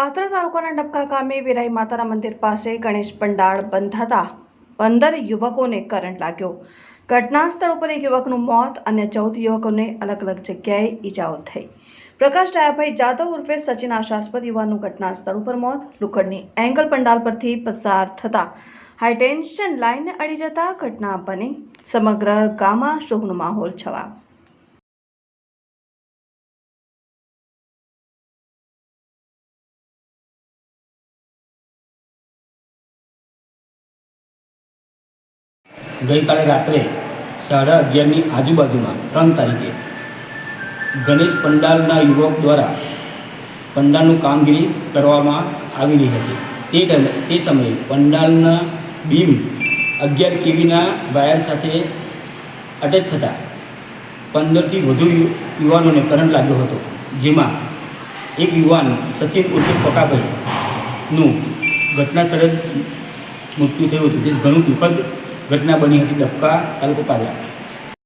સામે વિરાઈ માતાના મંદિર પાસે ગણેશ પંડાળ બંધાતા પંદર યુવકોને કરંટ લાગ્યો. ઘટના સ્થળ ઉપર એક યુવકનું મોત અને ચૌદ યુવકોને અલગ અલગ જગ્યાએ ઈજાઓ થઈ. પ્રકાશ ડાયાભાઈ જાદવ ઉર્ફે સચિન આશાસ્પદ યુવાનનું ઘટના સ્થળ ઉપર મોત. લુકડની એંગલ પંડાલ પરથી પસાર થતા હાઈટેન્શન લાઇનને અડી જતા ઘટના બની. સમગ્ર ગામમાં શોકનો માહોલ છવાયો. ગઈકાલે રાત્રે સાડા અગિયારની આજુબાજુમાં, ત્રણ તારીખે, ગણેશ પંડાલના યુવક દ્વારા પંડાલનું કામગીરી કરવામાં આવી રહી હતી. તે ટાઈમે, તે સમયે પંડાલના બીમ અગિયાર કેવીના વાયર સાથે અટેચ થતાં પંદરથી વધુ યુવાનોને કરંટ લાગ્યો હતો, જેમાં એક યુવાન સચિન ઉર્ફે પકાભાઈનું ઘટના સ્થળે મૃત્યુ થયું હતું. જે ઘણું દુઃખદ ઘટના બની હતી ડબકા તાલુકો પાદરા